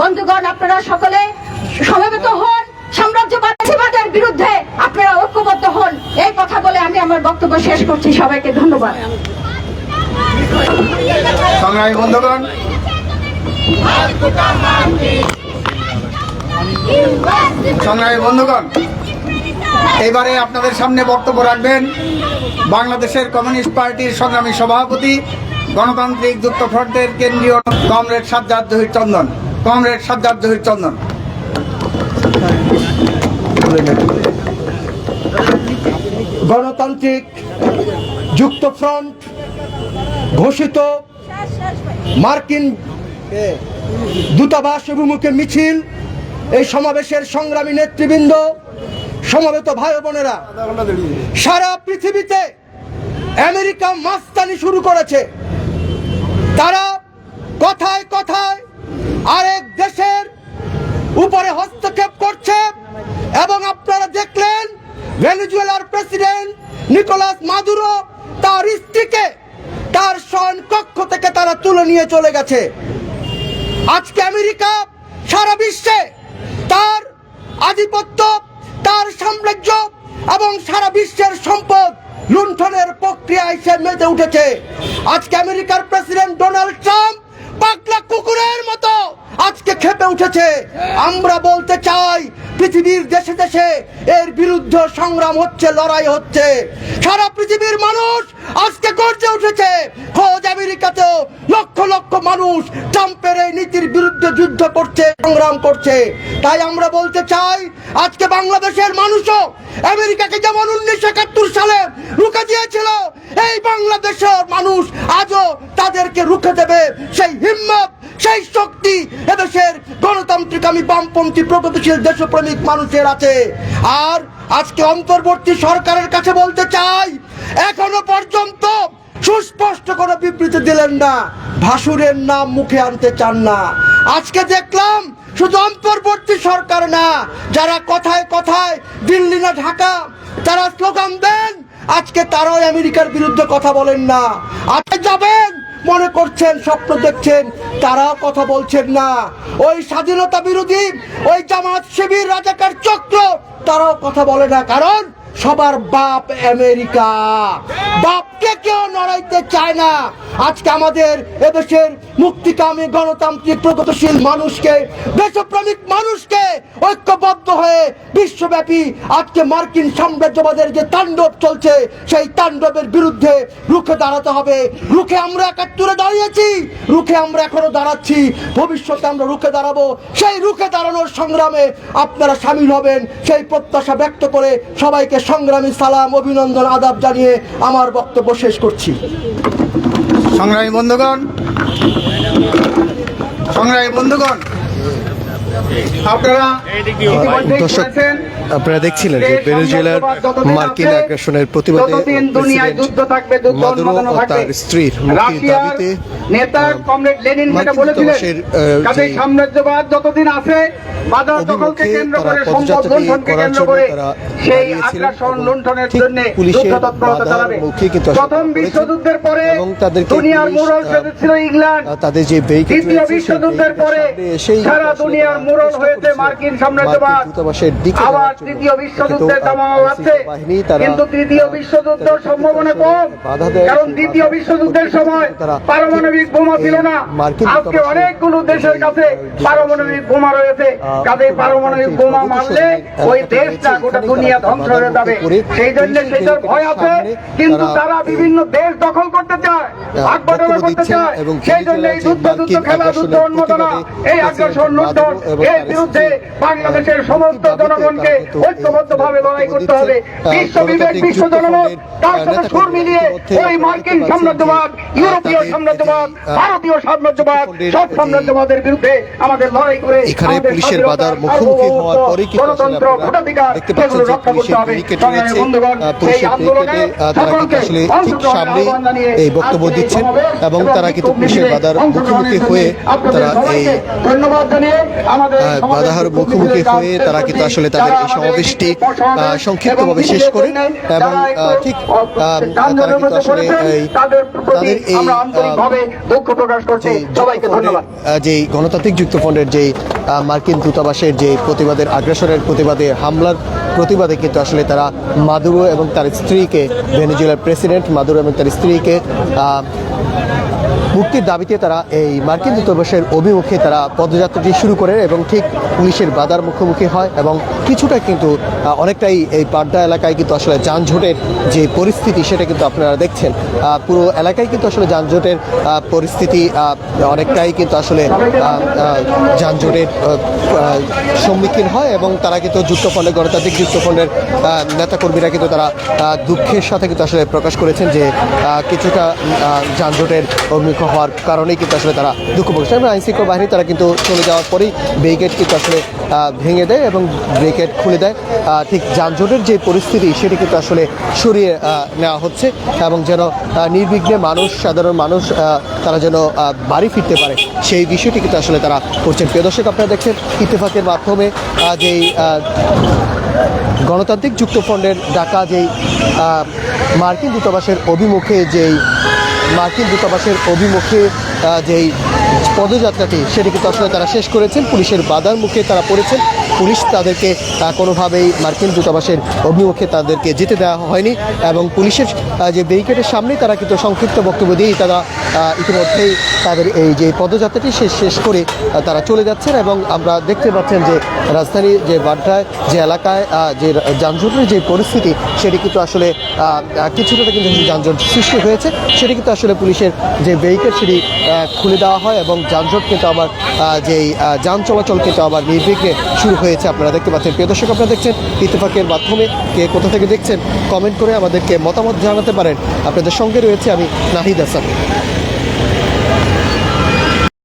বন্ধুগণ, আপনারা সকলে সমবেত হন। সাম্রাজ্যবাদের বিরুদ্ধে আপনারা ঐক্যবদ্ধ হন। এই কথা বলে আমি আমার বক্তব্য শেষ করছি। সবাইকে ধন্যবাদ। বন্ধুগণ, সংগ্রামী বন্ধুগণ, এবারে আপনাদের সামনে বক্তব্য রাখবেন বাংলাদেশের কমিউনিস্ট পার্টির সংগ্রামী সভাপতি গণতান্ত্রিক যুক্তফ্রন্টের কেন্দ্রীয় কমরেড সাজ্জাদ জহির চন্দন, কমরেড সাজ্জাদ জহির চন্দন। গণতান্ত্রিক যুক্তফ্রন্ট ঘোষিত মার্কিন দূতাবাস অভিমুখে মিছিল, এই সমাবেশের সংগ্রামী নেতৃবৃন্দ, সমবেত ভাই বোনেরা, সারা পৃথিবীতে আমেরিকা মাস্তানি শুরু করেছে। তারা কথায় কথায় আরেক দেশের উপরে হস্তক্ষেপ করছে এবং আপনারা দেখলেন ভেনেজুয়েলার প্রেসিডেন্ট নিকোলাস মাদুরো তার স্ত্রীকে তার কক্ষ থেকে তারা তুলে নিয়ে চলে গেছে। আজকে আমেরিকা সারা বিশ্বে তার আধিপত্য, তার সাম্রাজ্য এবং সারা বিশ্বের সম্পদ লুণ্ঠনের প্রক্রিয়ায় সে মেতে উঠেছে। আজকে আমেরিকার প্রেসিডেন্ট ডোনাল্ড ট্রাম্প পাগলা কুকুরের মতো আজকে খেপে উঠেছে। আমরা বলতে চাই, পৃথিবীর দেশে দেশে এর বিরুদ্ধে সংগ্রাম হচ্ছে, লড়াই হচ্ছে। সারা পৃথিবীর মানুষ আজকে গর্জে উঠেছে খোঁজ আমেরিকাতেও লক্ষ লক্ষ মানুষ ট্রাম্পের এই নীতির বিরুদ্ধে যুদ্ধ করছে, সংগ্রাম করছে। তাই আমরা বলতে চাই, আজকে বাংলাদেশের মানুষও আমেরিকাকে যেমন উনিশশো একাত্তর সালে রুখে দিয়েছিল এই বাংলাদেশের মানুষ আজও তাদেরকে রুখে দেবে সেই হিম্মত, সেই শক্তি এদেশের গণতান্ত্রিক আমি বামপন্থী প্রগতিশীল দেশপ্রেমিক মানুষের আছে। আর আজকে অন্তর্বর্তী সরকারের কাছে বলতে চাই, এখনও পর্যন্ত সুস্পষ্ট কোনো বিবৃতি দিলেন না, ভাসুরের নাম মুখে আনতে চান না। আজকে দেখলাম শুধু অন্তর্বর্তী সরকার না, যারা কথায় কথায় দিল্লি না ঢাকা, তারা স্লোগান দেন আজকে তারাও আমেরিকার বিরুদ্ধে কথা বলেন না। আজকে যাবেন, মনে করছেন, স্বপ্ন দেখছেন, তারাও কথা বলছেন না। ওই স্বাধীনতা বিরোধী, ওই জামাত শিবির রাজাকার চক্র, তারাও কথা বলে না, কারণ সবার বাপ আমেরিকা। বাপকে কেউ নড়াইতে চায় না। আজকে আমাদের এদেশের মুক্তিকামী গণতান্ত্রিক প্রগতিশীল মানুষকে, দেশপ্রেমিক মানুষকে ঐক্যবদ্ধ হয়ে বিশ্বব্যাপী আজকে মার্কিন সাম্রাজ্যবাদের যে তাণ্ডব চলছে, সেই তাণ্ডবের বিরুদ্ধে রুখে দাঁড়াতে হবে। রুখে আমরা একাত্তরে দাঁড়িয়েছি, রুখে আমরা এখনও দাঁড়াচ্ছি। ভবিষ্যতে আমরা রুখে দাঁড়াবো। সেই রুখে দাঁড়ানোর সংগ্রামে আপনারা সামিল হবেন। সেই প্রত্যাশা ব্যক্ত করে সবাইকে সংগ্রামী সালাম, অভিনন্দন, আদাব জানিয়ে আমার বক্তব্য শেষ করছি। সংগ্রামী বন্ধুগণ সংগ্রামী বন্ধুগণ দর্শক আপনারা দেখছিলেন যে ভেনেজুয়েলার মার্কিন আগ্রাসনের প্রতিবাদে মাদুরো ও তার স্ত্রীর মুক্তির দাবিতে নেতা কমরেড লেনিন যেটা বলেছিলেন যে সাম্রাজ্যবাদ যতদিন আছে বাজার দখলকে কেন্দ্র করে সম্পদ লুণ্ঠনকে কেন্দ্র করে সেই আগ্রাসন লুণ্ঠনের জন্য পুলিশের যুদ্ধ তৎপরতা বাধার চালাবে। মুখে কিন্তু আসলে প্রথম বিশ্বযুদ্ধের পরে দুনিয়ার পুলিশ, মোড়ল ইংল্যান্ড। তাদের যে দ্বিতীয় বিশ্বযুদ্ধের পরে সারা দুনিয়ার মোড়ল হয়েছে মার্কিন সাম্রাজ্যবাদ আবার তৃতীয় বিশ্বযুদ্ধের বাহিনী তারা, কিন্তু তৃতীয় বিশ্বযুদ্ধ সম্ভাবনা কম। কারণ দ্বিতীয় বিশ্বযুদ্ধের সময় পারমাণবিক বোমা ছিল না। আজকে অনেকগুলো দেশের কাছে পারমাণবিক বোমা রয়েছে। কাজে পারমাণবিক বোমা মারলে ওই দেশটা গোটা দুনিয়া ধ্বংস হয়ে যাবে। সেই জন্য সেটার ভয় আছে কিন্তু তারা বিভিন্ন দেশ দখল করতে চায় ভাগ করতে চায়। সেই জন্য এই যুদ্ধ যুদ্ধ খেলা যুদ্ধ আগ্রাসনের এই আগ্রাসন লুণ্ঠন এর বিরুদ্ধে বাংলাদেশের সমস্ত জনগণকে তারা এই ঐক্যবদ্ধ ভাবে লড়াই করতে হবে। বিশ্ব বিবেক বিশ্ব যুক্তফ্রন্টের, তার সাথে সুর মিলিয়ে ওই মার্কিন সাম্রাজ্যবাদ ইউরোপীয় সাম্রাজ্যবাদ ভারতীয় সাম্রাজ্যবাদ সব সাম্রাজ্যবাদের বিরুদ্ধে আমাদের লড়াই করে এখানে পুলিশের বাধার মুখোমুখি হওয়ার কিন্তু আসলে গণতন্ত্র ভোটাধিকার দেখতে পাচ্ছেন যে পুলিশের ব্যারিকেড রয়েছে। পুলিশের ব্যারিকেডে, তারা কিন্তু আসলে ঠিক সামনেই এই বক্তব্য দিচ্ছেন এবং তারা কিন্তু পুলিশের বাধার মুখোমুখি হয়ে তারা এই ধন্যবাদ জানিয়ে বাধার মুখোমুখি হয়ে তারা কিন্তু আসলে তাদের এই সমাবেশটি সংক্ষিপ্তভাবে শেষ করে। এবং ঠিক তারা কিন্তু আসলে তাদের এই যে গণতান্ত্রিক যুক্ত ফ্রন্টের যেই আহ, মার্কিন দূতাবাসের যে প্রতিবাদের আগ্রাসনের প্রতিবাদে হামলার প্রতিবাদে কিন্তু আসলে তারা মাদুরো এবং তার স্ত্রীকে ভেনেজুয়েলার প্রেসিডেন্ট মাদুরো এবং তার স্ত্রীকে আহ, মুক্তির দাবিতে তারা এই মার্কিন দূতাবাসের অভিমুখে তারা পদযাত্রাটি শুরু করে এবং ঠিক পুলিশের বাধার মুখোমুখি হয় এবং কিছুটা কিন্তু অনেকটাই এই পাড্ডা এলাকায় কিন্তু আসলে যানজটের যে পরিস্থিতি সেটা কিন্তু আপনারা দেখছেন। পুরো এলাকায় কিন্তু আসলে যানজটের পরিস্থিতি অনেকটাই কিন্তু আসলে যানজটের সম্মুখীন হয় এবং তারা কিন্তু যুক্তফ্রন্টের গণতান্ত্রিক যুক্তফ্রন্টের আহ, নেতাকর্মীরা কিন্তু তারা দুঃখের সাথে কিন্তু আসলে প্রকাশ করেছেন যে কিছুটা যানজটের অভিমুখ হওয়ার কারণেই কিন্তু আসলে তারা দুঃখ প্রকাশ এবং আইনশৃঙ্খলা বাহিনী তারা কিন্তু চলে যাওয়ার পরেই ব্যারিকেড কিন্তু আসলে ভেঙে দেয় এবং ব্রেকেট খুলে দেয়। ঠিক যানজটের যে পরিস্থিতি, সেটি কিন্তু আসলে সরিয়ে নেওয়া হচ্ছে এবং যেন নির্বিঘ্নে মানুষ, সাধারণ মানুষ তারা যেন বাড়ি ফিরতে পারে, সেই বিষয়টি কিন্তু আসলে তারা করছেন। প্রিয় দর্শক, আপনারা দেখছেন ইত্তেফাকের মাধ্যমে যেই গণতান্ত্রিক যুক্তফ্রন্টের ডাকা যেই মার্কিন দূতাবাসের অভিমুখে যেই মার্কিন দূতাবাসের অভিমুখে যেই পদযাত্রাটি, সেটি কিন্তু আসলে তারা শেষ করেছেন। পুলিশের বাধার মুখে তারা পড়েছেন। পুলিশ তাদেরকে কোনোভাবেই মার্কিন দূতাবাসের অভিমুখে তাদেরকে যেতে দেওয়া হয়নি এবং পুলিশের যে ব্যারিকেডের সামনেই তারা কিন্তু সংক্ষিপ্ত বক্তব্য দিয়েই তারা ইতিমধ্যেই তাদের এই যে পদযাত্রাটি শেষ শেষ করে তারা চলে যাচ্ছেন এবং আমরা দেখতে পাচ্ছেন যে রাজধানী যে বাড্ডায়, যে এলাকায় যে যানজটের যে পরিস্থিতি, সেটি কিন্তু আসলে কিছুটা কিন্তু যানজট সৃষ্টি হয়েছে। সেটি কিন্তু আসলে পুলিশের যে ব্যারিকেড, সেটি খুলে দেওয়া হয় এবং যানজট কিন্তু আবার যেই যান চলাচল কিন্তু আবার নির্বিঘ্নে শুরু হয়েছে আপনারা দেখতে পাচ্ছেন। প্রিয় দর্শক, আপনারা দেখছেন ইত্তেফাকের মাধ্যমে কে কোথা থেকে দেখছেন কমেন্ট করে আমাদেরকে মতামত জানাতে পারেন। আপনাদের সঙ্গে রয়েছে আমি নাহিদ হাসান